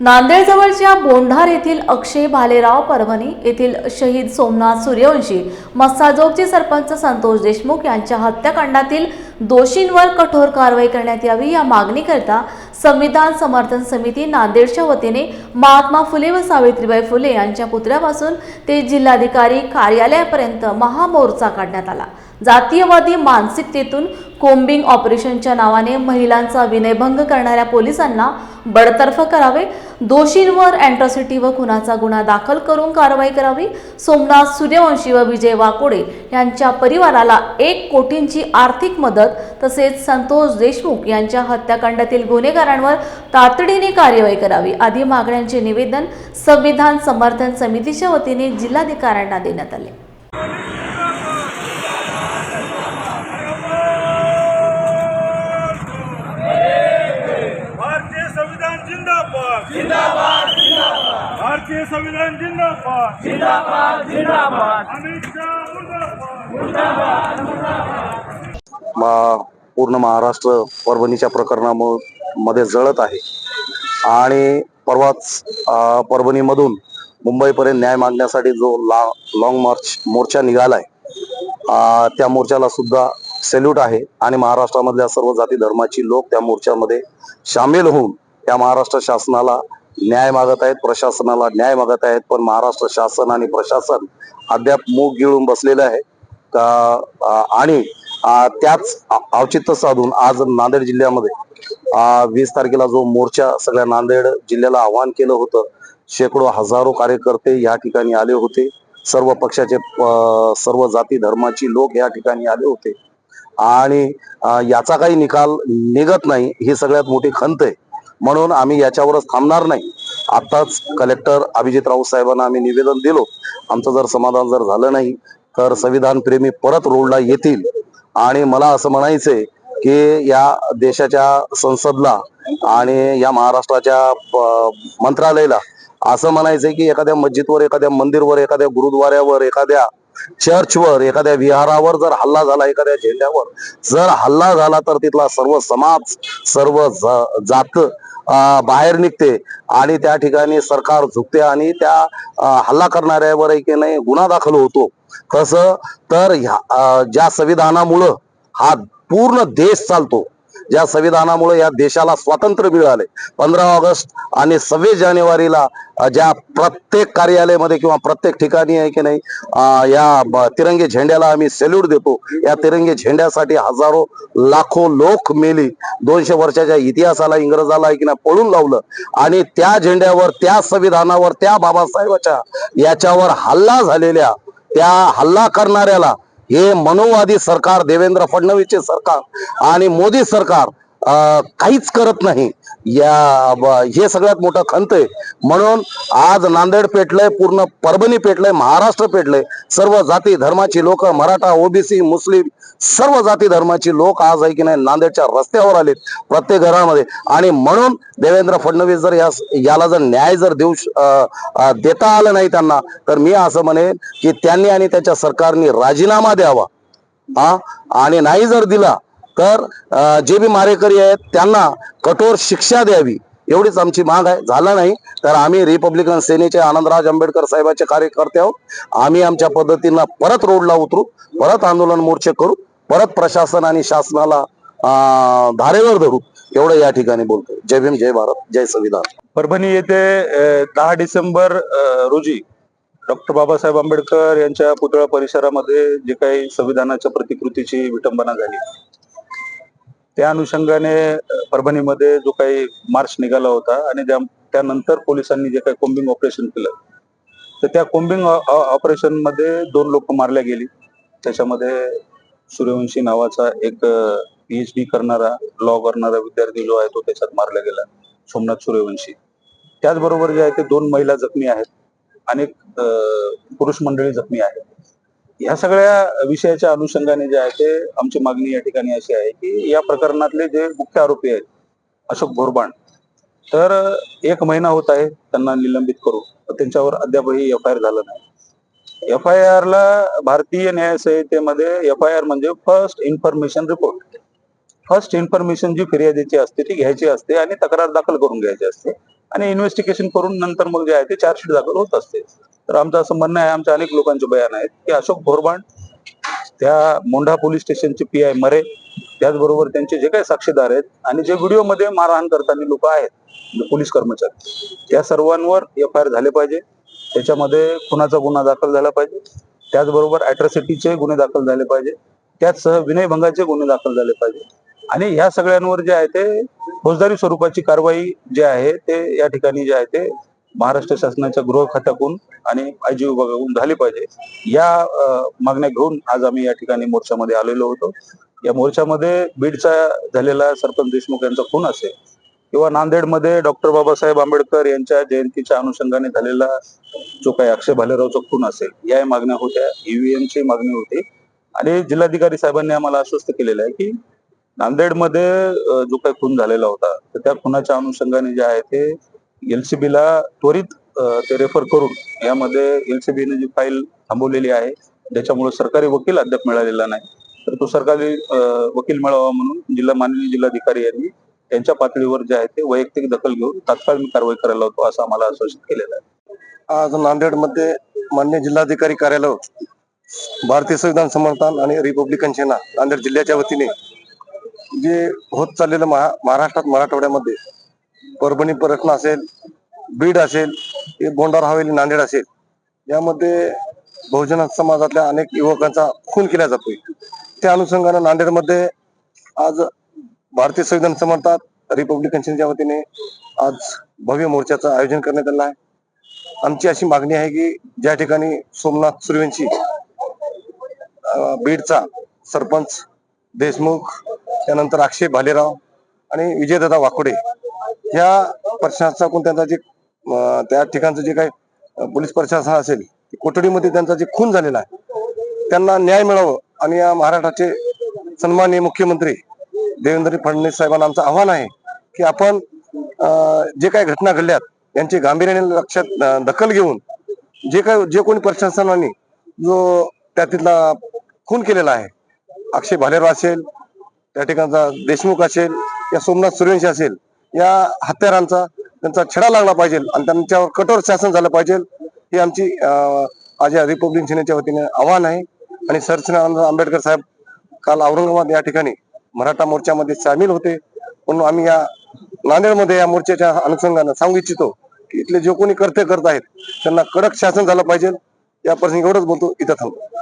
नांदेडजवळच्या बोंढार येथील अक्षय भालेराव परभणी येथील शहीद सोमनाथ सूर्यवंशी मस्साजोगचे सरपंच संतोष देशमुख यांच्या हत्याकांडातील दोषींवर कठोर कारवाई करण्यात यावी या मागणीकरिता संविधान समर्थन समिती नांदेडच्या वतीने महात्मा फुले व सावित्रीबाई फुले यांच्या पुतळ्यापासून ते जिल्हाधिकारी कार्यालयापर्यंत महामोर्चा काढण्यात आला. जातीयवादी मानसिकतेतून कोम्बिंग ऑपरेशनच्या नावाने महिलांचा विनयभंग करणाऱ्या पोलिसांना बडतर्फ करावे दोषींवर अँट्रॉसिटी व खुनाचा गुन्हा दाखल करून कारवाई करावी. सोमनाथ सूर्यवंशी व विजय वाकोडे यांच्या परिवाराला एक कोटींची आर्थिक मदत तसेच संतोष देशमुख यांच्या हत्याकांडातील गुन्हेगारांवर तातडीने कार्यवाही करावी. आदी मागण्यांचे निवेदन संविधान समर्थन समितीच्या वतीने जिल्हाधिकाऱ्यांना देण्यात आले. जिंदाबाद. जिंदाबाद. जिंदाबाद भारतीय संविधान जिंदाबाद. जिंदाबाद जिंदाबाद. अमित शाह मुर्दाबाद. मा- पूर्ण महाराष्ट्र परभणीच्या प्रकरणामध्ये जळत आहे. आणि परवाच परभणीमधून मुंबईपर्यंत न्याय मागण्यासाठी जो ला लॉंग मार्च मोर्चा निघालाय अ, त्या मोर्चाला सुद्धा सॅल्यूट आहे. आणि महाराष्ट्रामधल्या सर्व जाती धर्माची लोक त्या मोर्चामध्ये सामील होऊन त्या महाराष्ट्र शासनाला न्याय मागत आहेत प्रशासनाला न्याय मागत आहेत पण महाराष्ट्र शासन आणि प्रशासन अद्याप मूग गिळून बसलेलं आहे. आणि त्याच औचित्य साधून आज नांदेड जिल्ह्यामध्ये वीस तारखेला जो मोर्चा सगळ्या नांदेड जिल्ह्याला आवाहन केलं होतं शेकडो हजारो कार्यकर्ते या ठिकाणी आले होते. सर्व पक्षाचे सर्व जाती धर्माची लोक या ठिकाणी आले होते. आणि याचा काही निकाल निघत नाही ही सगळ्यात मोठी खंत आहे. म्हणून आम्ही याच्यावरच थांबणार नाही. आत्ताच कलेक्टर अभिजित राऊत साहेबांना आम्ही निवेदन दिलो. आमचं जर समाधान जर झालं नाही तर संविधान प्रेमी परत रोडला येतील. आणि मला असं म्हणायचंय की या देशाच्या संसदला आणि या महाराष्ट्राच्या मंत्रालयाला असं म्हणायचंय की एखाद्या मस्जिदवर एखाद्या मंदिरवर एखाद्या गुरुद्वाऱ्यावर एखाद्या चर्चवर एखाद्या विहारावर जर हल्ला झाला एखाद्या झेंड्यावर जर हल्ला झाला तर तिथला सर्व समाज सर्व जात बाहेर निघते. आणि त्या ठिकाणी सरकार झुकते आणि त्या हल्ला करणाऱ्यावर की नाही गुन्हा दाखल होतो. कसं? तर ह्या- ज्या संविधानामुळं हा पूर्ण देश चालतो. ज्या संविधानामुळे या देशाला स्वातंत्र्य मिळाले. पंधरा ऑगस्ट आणि सव्वीस जानेवारीला ज्या प्रत्येक कार्यालयामध्ये किंवा प्रत्येक ठिकाणी आहे की नाही या तिरंगे तिरंगी झेंड्याला आम्ही सेल्यूट देतो. या तिरंगी झेंड्यासाठी हजारो लाखो लोक मेली. दोनशे वर्षाच्या इतिहासाला इंग्रजाला आहे की नाही पळून लावलं. आणि त्या झेंड्यावर त्या संविधानावर त्या बाबासाहेबाच्या याच्यावर हल्ला झालेल्या त्या हल्ला करणाऱ्याला हे मनोवादी सरकार देवेंद्र फडणवीसचे सरकार आणि मोदी सरकार काहीच करत नाही. या हे सगळ्यात मोठं खंत आहे. म्हणून आज नांदेड पेटलंय पूर्ण परभणी पेटलंय महाराष्ट्र पेटलंय. सर्व जाती धर्माची लोक मराठा ओबीसी मुस्लिम सर्व जाती धर्माची लोक आज आहे की नाही नांदेडच्या रस्त्यावर आलेत प्रत्येक घरामध्ये. आणि म्हणून देवेंद्र फडणवीस जर या याला जर न्याय जर देऊ श- देता आलं नाही त्यांना तर मी असं म्हणेन की त्यांनी आणि त्याच्या सरकारने राजीनामा द्यावा. हा? आणि नाही जर दिला तर जे बी मारेकरी आहेत त्यांना कठोर शिक्षा द्यावी. एवढीच आमची माग आहे. झालं नाही तर आम्ही रिपब्लिकन सेनेचे आनंदराज आंबेडकर साहेबांचे कार्यकर्ते आहोत. आम्ही आमच्या पद्धतीनं परत रोडला उतरू परत आंदोलन मोर्चे करू परत प्रशासन आणि शासनाला धारेवर धरू. एवढं या ठिकाणी बोलतो जय भीम जय भारत जय संविधान. परभणी येथे दहा डिसेंबर रोजी डॉक्टर बाबासाहेब आंबेडकर यांच्या पुतळा परिसरामध्ये जे काही संविधानाच्या प्रतिकृतीची विटंबना झाली त्या अनुषंगाने परभणीमध्ये जो काही मार्च निघाला होता आणि त्या- त्यानंतर पोलिसांनी जे काही कोम्बिंग ऑपरेशन केलं तर त्या कोम्बिंग ऑपरेशनमध्ये दोन लोक मारल्या गेली. त्याच्यामध्ये सूर्यवंशी नावाचा एक पीएचडी करणारा लॉ करणारा विद्यार्थी जो आहे तो त्याच्यात मारला गेला सोमनाथ सूर्यवंशी. त्याचबरोबर जे आहे ते दोन महिला जखमी आहेत अनेक पुरुष मंडळी जखमी आहेत ह्या सगळ्या विषयाच्या अनुषंगाने जे आहे ते आमची मागणी या ठिकाणी अशी आहे की या प्रकरणातले जे मुख्य आरोपी आहेत अशोक भोरबाण तर एक महिना होत आहे त्यांना निलंबित करू त्यांच्यावर अद्यापही एफ आय आर झालं नाही. एफ आय आर ला भारतीय न्याय संहितेमध्ये एफ आय आर म्हणजे first information report first information जी फिर्यादीची असते ती घ्यायची असते आणि तक्रार दाखल करून घ्यायची असते. आणि इन्व्हेस्टिगेशन करून नंतर मग जे आहे ते चार्जशीट दाखल होत असते. तर आमचं असं म्हणणं आहे आमच्या अनेक लोकांचे बयान आहेत की अशोक भोरबाण त्या मोंढा पोलीस स्टेशनचे पी आय मरे त्याचबरोबर त्यांचे जे काही साक्षीदार आहेत आणि जे व्हिडिओमध्ये मारहाण करताना लोक आहेत म्हणजे पोलीस कर्मचारी त्या सर्वांवर एफ आय आर झाले पाहिजे. त्याच्यामध्ये खुनाचा गुन्हा दाखल झाला पाहिजे. त्याचबरोबर अॅट्रॉसिटीचे गुन्हे दाखल झाले पाहिजे. त्याचसह विनयभंगाचे गुन्हे दाखल झाले पाहिजे. आणि ह्या सगळ्यांवर जे आहे ते फौजदारी स्वरूपाची कारवाई जे आहे ते या ठिकाणी जे आहे ते महाराष्ट्र शासनाच्या गृह खात्याकडून आणि आयजी विभागाकडून झाली पाहिजे. या मागण्या घेऊन आज आम्ही या ठिकाणी मोर्चामध्ये आलेलो होतो. या मोर्चामध्ये बीडचा झालेला सरपंच देशमुख यांचा खून असेल किंवा नांदेडमध्ये डॉक्टर बाबासाहेब आंबेडकर यांच्या जयंतीच्या अनुषंगाने झालेला जो काही अक्षय भालेरावचा खून असेल या मागण्या होत्या. ईव्हीएम ची मागणी होती. आणि जिल्हाधिकारी साहेबांनी आम्हाला आश्वस्त केलेलं आहे की नांदेडमध्ये जो काही खून झालेला होता तर त्या खुनाच्या अनुषंगाने जे आहे ते एलसीबी ला त्वरित ते रेफर करून यामध्ये एलसीबी ने जी फाईल थांबवलेली आहे ज्याच्यामुळे सरकारी वकील अद्याप मिळालेला नाही. तर तो सरकारी वकील मिळावा म्हणून जिल्हा माननीय जिल्हाधिकारी यांनी त्यांच्या पातळीवर जे आहे ते वैयक्तिक दखल घेऊन तात्काळ मी कारवाई करायला होतो असं आम्हाला आश्वासित केलेलं आहे. आज नांदेडमध्ये मान्य जिल्हाधिकारी कार्यालय भारतीय संविधान समर्थन आणि रिपब्लिकन सेना नांदेड जिल्ह्याच्या वतीने जे होत चाललेलं महा महाराष्ट्रात मराठवाड्यामध्ये परभणी परखणा असेल बीड असेल हे हवेली नांदेड असेल यामध्ये बहुजन समाजातल्या अनेक युवकांचा खून केला जातोय. त्या अनुषंगानं नांदेडमध्ये आज भारतीय संविधान समर्थात रिपब्लिकनच्या वतीने आज भव्य मोर्चाचं आयोजन करण्यात आलं आहे. आमची अशी मागणी आहे की ज्या ठिकाणी सोमनाथ सूर्यवंशी बीडचा सरपंच देशमुख त्यानंतर अक्षय भालेराव आणि विजयदादा वाकोडे ह्या प्रशासनाकडून त्यांचा जे त्या ठिकाणचं जे काही पोलीस प्रशासन असेल ते कोठडीमध्ये त्यांचा जे खून झालेला आहे त्यांना न्याय मिळावं आणि या महाराष्ट्राचे सन्माननीय मुख्यमंत्री देवेंद्र फडणवीस साहेबांना आमचं आव्हान आहे की आपण जे काही घटना घडल्यात यांची गांभीर्याने लक्षात दखल घेऊन जे काही जे कोणी प्रशासनाने जो त्यातला खून केलेला आहे अक्षय भालेराव असेल त्या ठिकाणचा देशमुख असेल या सोमनाथ सूर्यवंशी असेल या हत्यारांचा त्यांचा छडा लागला पाहिजे आणि त्यांच्यावर कठोर शासन झालं पाहिजे ही आमची आज या रिपब्लिक सेनेच्या वतीने आव्हान आहे. आणि सरचिनानंद आंबेडकर साहेब काल औरंगाबाद या ठिकाणी मराठा मोर्चामध्ये सामील होते. म्हणून आम्ही या नांदेडमध्ये या मोर्चाच्या अनुषंगानं सांगू इच्छितो की इथले जे कोणी कर्ते करत आहेत त्यांना कडक शासन झालं पाहिजे. या प्रसंगी एवढंच बोलतो. इथं थांबतो